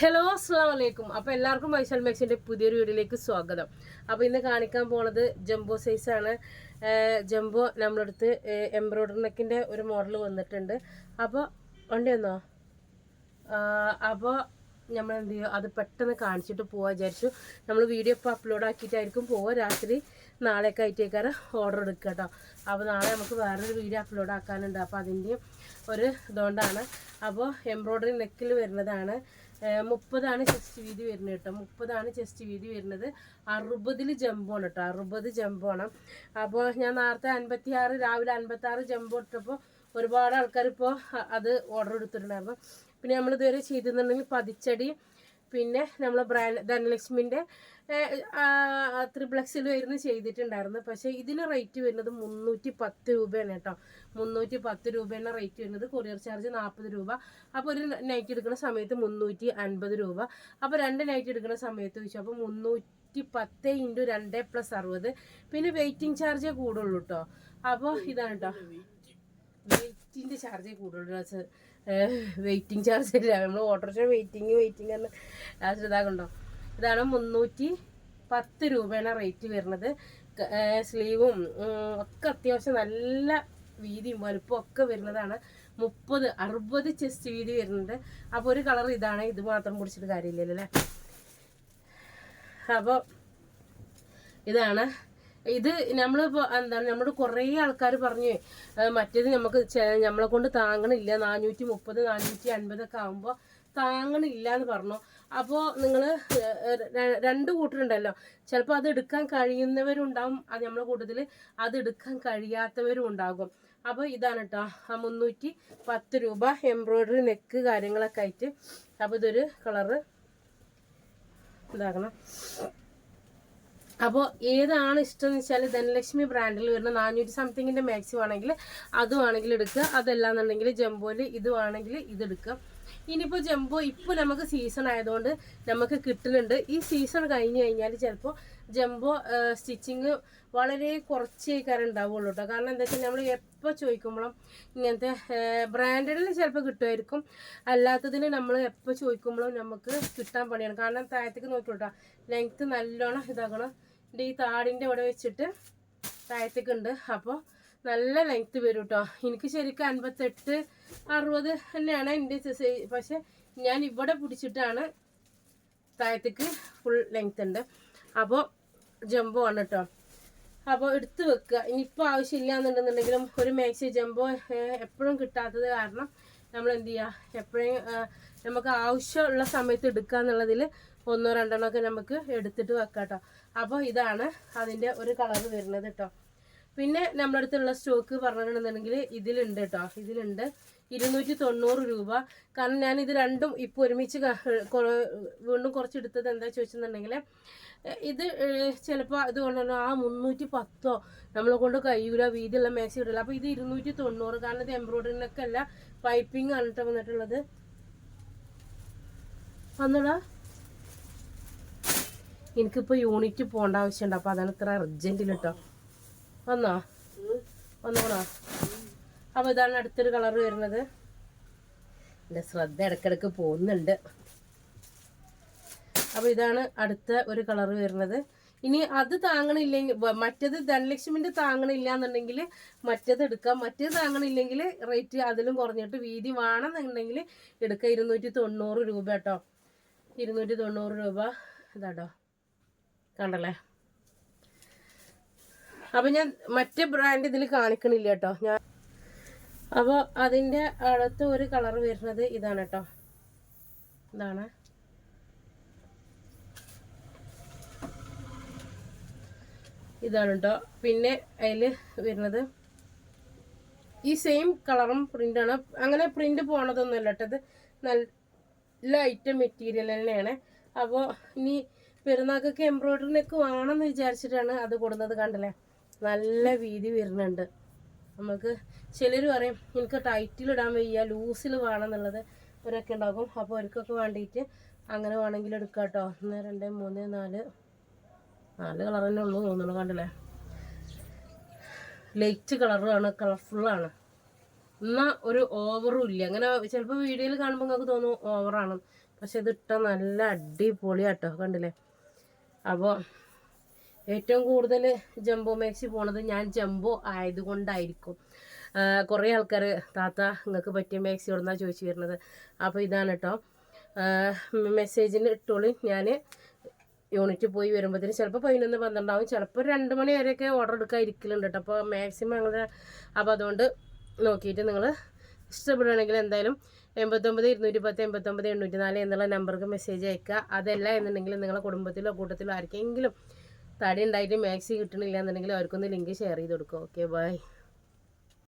Hello അസ്സാം വലൈക്കും അപ്പോൾ എല്ലാവർക്കും വൈശാൽ മാക്സിന്റെ പുതിയൊരു വീഡിയോയിലേക്ക് സ്വാഗതം. അപ്പോൾ ഇന്ന് കാണിക്കാൻ പോണത് ജംബോ സൈസാണ് ജംബോ നമ്മളടുത്ത് എംബ്രോയ്ഡറി നെക്കിന്റെ ഒരു മോഡൽ വന്നിട്ടുണ്ട്. അപ്പോൾ വണ്ടി വന്നോ? അപ്പോൾ നമ്മൾ എന്ത് ചെയ്യുക അത് പെട്ടെന്ന് കാണിച്ചിട്ട് പോകാൻ വിചാരിച്ചു. നമ്മൾ വീഡിയോ ഇപ്പോൾ അപ്ലോഡ് ആക്കിയിട്ടായിരിക്കും. പോവുക രാത്രി. നാളെയൊക്കെ ആയിട്ടേക്കാരം ഓർഡർ എടുക്കുക കേട്ടോ അപ്പോൾ നാളെ നമുക്ക് വേറൊരു വീഡിയോ അപ്ലോഡ് ആക്കാനുണ്ട്. അപ്പോൾ അതിന്റെയും ഒരു ഇതുകൊണ്ടാണ്. അപ്പോൾ എംബ്രോയ്ഡറി നെക്കിൽ വരുന്നതാണ്. മുപ്പതാണ് ചെസ്റ്റ് വീതി വരുന്നത് കേട്ടോ. മുപ്പതാണ് ചെസ്റ്റ് വീതി വരുന്നത്. അറുപതിൽ ജമ്പാണ് കേട്ടോ. അറുപത് ജമ്പാണ് അപ്പോൾ ഞാൻ നേരത്തെ അൻപത്തി ആറ് രാവിലെ അൻപത്തി ആറ് ജമ്പ് ഇട്ടപ്പോൾ ഒരുപാട് ആൾക്കാർ ഇപ്പോൾ അത് ഓർഡർ എടുത്തിട്ടുണ്ടായിരുന്നു. പിന്നെ നമ്മൾ ഇതുവരെ ചെയ്തിട്ടുണ്ടെങ്കിൽ പതിച്ചടി പിന്നെ നമ്മൾ ബ്രാൻഡ് ധനലക്ഷ്മിന്റെ ത്രിപ്ലക്സിൽ വരുന്ന ചെയ്തിട്ടുണ്ടായിരുന്നു. പക്ഷേ ഇതിന് റേറ്റ് വരുന്നത് മുന്നൂറ്റി പത്ത് രൂപയാണ് കേട്ടോ. മുന്നൂറ്റി പത്ത് രൂപയാണ് റേറ്റ് വരുന്നത്. കൊറിയർ ചാർജ് നാൽപ്പത് രൂപ. അപ്പോൾ ഒരു നൈറ്റ് എടുക്കുന്ന സമയത്ത് മുന്നൂറ്റി അൻപത് രൂപ. അപ്പോൾ രണ്ട് നൈറ്റ് എടുക്കുന്ന സമയത്ത് ചോദിച്ചു അപ്പോൾ മുന്നൂറ്റി പത്ത് ഇന്റു രണ്ട് പ്ലസ് അറുപത്. പിന്നെ വെയിറ്റിംഗ് ചാർജേ കൂടുള്ളൂ കേട്ടോ അപ്പോൾ ഇതാണ് കേട്ടോ വെയിറ്റിന്റെ ചാർജ് കൂടുതൽ വെയിറ്റിംഗ് ചാർജ് നമ്മൾ ഓട്ടോറിക്ഷ വെയിറ്റിംഗ് വെയിറ്റിംഗ് എന്ന് ഇതാകണ്ടോ? ഇതാണ് മുന്നൂറ്റി പത്ത് രൂപയാണ് റേറ്റ് വരുന്നത്. സ്ലീവും ഒക്കെ അത്യാവശ്യം നല്ല വീതിയും വലുപ്പം ഒക്കെ വരുന്നതാണ്. മുപ്പത് അറുപത് ചെസ്റ്റ് വീതി വരുന്നത്. അപ്പോൾ ഒരു കളർ ഇതാണ്. ഇത് മാത്രം പിടിച്ചിട്ട് കാര്യമില്ലല്ലോ അല്ലേ? അപ്പോൾ ഇതാണ് ഇത് നമ്മൾ എന്താണ് നമ്മുടെ കുറേ ആൾക്കാർ പറഞ്ഞു മറ്റേത് നമുക്ക് നമ്മളെ കൊണ്ട് താങ്ങണില്ല. നാനൂറ്റി മുപ്പത് നാനൂറ്റി അൻപതൊക്കെ ആകുമ്പോൾ താങ്ങണില്ല എന്ന് പറഞ്ഞു അപ്പോൾ നിങ്ങൾ രണ്ട് കൂട്ടരുണ്ടല്ലോ. ചിലപ്പോൾ അത് എടുക്കാൻ കഴിയുന്നവരുണ്ടാവും അത് നമ്മളെ കൂട്ടത്തിൽ അത് എടുക്കാൻ കഴിയാത്തവരും ഉണ്ടാകും. അപ്പോൾ ഇതാണ് കേട്ടോ മുന്നൂറ്റി പത്ത് രൂപ എംബ്രോയ്ഡറി നെക്ക് കാര്യങ്ങളൊക്കെ ആയിട്ട്. അപ്പോൾ ഇതൊരു കളറ് ഇതാക്കണം. അപ്പോൾ ഏതാണ് ഇഷ്ടം എന്ന് വെച്ചാൽ ധനലക്ഷ്മി ബ്രാൻഡിൽ വരുന്ന നാനൂറ്റി സംതിങ്ങിന്റെ മാക്സിമം ആണെങ്കിൽ അത് വേണമെങ്കിൽ എടുക്കുക. അതല്ലാന്നുണ്ടെങ്കിൽ ജംബോയിൽ ഇത് വേണമെങ്കിൽ ഇതെടുക്കുക ഇനിയിപ്പോൾ ജംബോ ഇപ്പോൾ നമുക്ക് സീസൺ ആയതുകൊണ്ട് നമുക്ക് കിട്ടുന്നുണ്ട്. ഈ സീസൺ കഴിഞ്ഞ് കഴിഞ്ഞാൽ ചിലപ്പോൾ ജംബോ സ്റ്റിച്ചിങ് വളരെ കുറച്ചേ കാര്യം ഉണ്ടാവുള്ളൂ കേട്ടോ കാരണം എന്താ വെച്ചാൽ നമ്മൾ എപ്പോൾ ചോദിക്കുമ്പോഴും ഇങ്ങനത്തെ ബ്രാൻഡഡിൽ ചിലപ്പോൾ കിട്ടുമായിരിക്കും. അല്ലാത്തതിന് നമ്മൾ എപ്പോൾ ചോദിക്കുമ്പോഴും നമുക്ക് കിട്ടാൻ പണിയാണ്. കാരണം താഴത്തേക്ക് നോക്കിക്കോട്ടോ. ലെങ്ത്ത് നല്ലോണം ഇതാക്കണം. എന്റെ ഈ താടിന്റെ അവിടെ വെച്ചിട്ട് താഴത്തേക്ക് ഉണ്ട് അപ്പോൾ നല്ല ലെങ്ത്ത് വരും കേട്ടോ എനിക്ക് ശരിക്കും അൻപത്തെട്ട് അറുപത് തന്നെയാണ് എന്റെ പക്ഷെ ഞാൻ ഇവിടെ പിടിച്ചിട്ടാണ് താഴത്തേക്ക് ഫുൾ ലെങ്ത് ഉണ്ട്. അപ്പോൾ ജംബോ ആണ് കേട്ടോ അപ്പോൾ എടുത്ത് വെക്കുക. ഇനിയിപ്പോൾ ആവശ്യമില്ല എന്നുണ്ടെന്നുണ്ടെങ്കിലും ഒരു മാക്സി ജംബോ എപ്പോഴും കിട്ടാത്തത് കാരണം നമ്മൾ എന്ത് ചെയ്യുക? എപ്പോഴും നമുക്ക് ആവശ്യമുള്ള സമയത്ത് എടുക്കുക എന്നുള്ളതിൽ ഒന്നോ രണ്ടെണ്ണോ ഒക്കെ നമുക്ക് എടുത്തിട്ട് വെക്കാം കേട്ടോ അപ്പോൾ ഇതാണ് അതിന്റെ ഒരു കളർ വരുന്നത് കേട്ടോ പിന്നെ നമ്മുടെ അടുത്തുള്ള സ്റ്റോക്ക് പറഞ്ഞിട്ടുണ്ടെന്നുണ്ടെങ്കിൽ ഇതിലുണ്ട് കേട്ടോ ഇതിലുണ്ട് ഇരുന്നൂറ്റി തൊണ്ണൂറ് രൂപ. കാരണം ഞാൻ ഇത് രണ്ടും ഇപ്പോൾ ഒരുമിച്ച് വീണ്ടും കുറച്ച് എടുത്തത് എന്താ ചോദിച്ചെന്നുണ്ടെങ്കിൽ ഇത് ചിലപ്പോൾ ഇത് കൊണ്ടുവന്ന ആ മുന്നൂറ്റി പത്തോ നമ്മളെ കൊണ്ട് കഴിയൂല വീതിയുള്ള മാക്സി ഇടില്ല അപ്പോൾ ഇത് ഇരുന്നൂറ്റി തൊണ്ണൂറ് കാരണം ഇത് എംബ്രോയിഡറിനൊക്കെ അല്ല പൈപ്പിംഗ് ആണ് വന്നിട്ടുള്ളത്. വന്നോടാ. എനിക്കിപ്പോൾ യൂണിറ്റ് പോകേണ്ട ആവശ്യമുണ്ട് അപ്പോൾ അതാണ് ഇത്ര അർജന്റിൽ കേട്ടോ വന്നോ? വന്നോടാ. അപ്പോൾ ഇതാണ് അടുത്തൊരു കളർ വരുന്നത്. എന്റെ ശ്രദ്ധ ഇടക്കിടക്ക് പോകുന്നുണ്ട്. അപ്പോൾ ഇതാണ് അടുത്ത ഒരു കളർ വരുന്നത്. ഇനി അത് താങ്ങണില്ലെങ്കിൽ മറ്റേത് ധനലക്ഷ്മിന്റെ താങ്ങണില്ല എന്നുണ്ടെങ്കിൽ മറ്റേത് എടുക്കാം. മറ്റേത് താങ്ങണില്ലെങ്കിൽ റേറ്റ് അതിലും കുറഞ്ഞിട്ട് വീതി വേണമെന്നുണ്ടെങ്കിൽ എടുക്കാം. ഇരുന്നൂറ്റി തൊണ്ണൂറ് രൂപ കേട്ടോ. ഇരുന്നൂറ്റി തൊണ്ണൂറ് രൂപ. ഇതാട്ടോ. കണ്ടല്ലേ? അപ്പോൾ ഞാൻ മറ്റേ ബ്രാൻഡ് ഇതിൽ കാണിക്കണില്ല കേട്ടോ ഞാൻ അപ്പോൾ അതിന്റെ അടുത്ത് ഒരു കളർ വരുന്നത് ഇതാണ് കേട്ടോ ഇതാണ്. ഇതാണ് കേട്ടോ പിന്നെ അതിൽ വരുന്നത് ഈ സെയിം കളറും പ്രിന്റാണ് അങ്ങനെ പ്രിന്റ് പോണതൊന്നുമല്ല കേട്ടോ ഇത് നല്ല ഐറ്റം മെറ്റീരിയൽ തന്നെയാണ്. അപ്പോൾ ഇനി നെക്ക് വേണം വേണമെന്ന് വിചാരിച്ചിട്ടാണ് അത് കൊടുക്കുന്നത് കണ്ടല്ലേ? നല്ല വീതി വരുന്നുണ്ട്. നമുക്ക് ചിലർ പറയും എനിക്ക് ടൈറ്റിൽ ഇടാൻ വയ്യ ലൂസിൽ വേണം എന്നുള്ളത്. ഇവരൊക്കെ ഉണ്ടാകും അപ്പോൾ അവർക്കൊക്കെ വേണ്ടിയിട്ട് അങ്ങനെ വേണമെങ്കിൽ എടുക്കാം കേട്ടോ ഒന്ന് രണ്ട് മൂന്ന് നാല്. നാല് കളർ തന്നെ ഉള്ളൂ തോന്നുന്നു കണ്ടല്ലേ? ലൈറ്റ് കളറാണ് കളർഫുള്ളാണ് എന്നാൽ ഒരു ഓവറും ഇല്ല. അങ്ങനെ ചിലപ്പോൾ വീഡിയോയിൽ കാണുമ്പോൾ നിങ്ങൾക്ക് തോന്നും ഓവറാണ് പക്ഷെ ഇത് ഇട്ട നല്ല അടിപൊളിയാട്ടോ കണ്ടില്ലേ? അപ്പോൾ ഏറ്റവും കൂടുതൽ ജംബോ മേക്സി പോണത് ഞാൻ ജംബോ ആയതുകൊണ്ടായിരിക്കും. കുറേ ആൾക്കാർ താത്ത നിങ്ങൾക്ക് പറ്റിയ മേക്സി എവിടുന്നാ ചോദിച്ചു വരുന്നത്? അപ്പോൾ ഇതാണ് കേട്ടോ മെസ്സേജിന് ഇട്ടോളി. ഞാൻ യൂണിറ്റ് പോയി വരുമ്പോഴത്തേന് ചിലപ്പോൾ പതിനൊന്ന് പന്ത്രണ്ടാവും. ചിലപ്പോൾ രണ്ട് മണി വരെയൊക്കെ ഓർഡർ എടുക്കാൻ ഇരിക്കലുണ്ട് കേട്ടോ അപ്പോൾ മാക്സിമം ഞങ്ങൾ അപ്പോൾ അതുകൊണ്ട് നോക്കിയിട്ട് നിങ്ങൾ ഇഷ്ടപ്പെടുകയാണെങ്കിൽ എന്തായാലും എൺപത്തൊമ്പത് ഇരുന്നൂറ്റി പത്ത് എൺപത്തൊമ്പത് എണ്ണൂറ്റി നാല് എന്നുള്ള നമ്പർക്ക് മെസ്സേജ് അയക്കുക. അതല്ല എന്നുണ്ടെങ്കിൽ നിങ്ങളുടെ കുടുംബത്തിലോ കൂട്ടത്തിലോ ആർക്കെങ്കിലും തടി ഉണ്ടായിട്ട് മാക്സി കിട്ടണില്ല എന്നുണ്ടെങ്കിൽ അവർക്കൊന്ന് ലിങ്ക് ഷെയർ ചെയ്ത് കൊടുക്കുക. Okay bye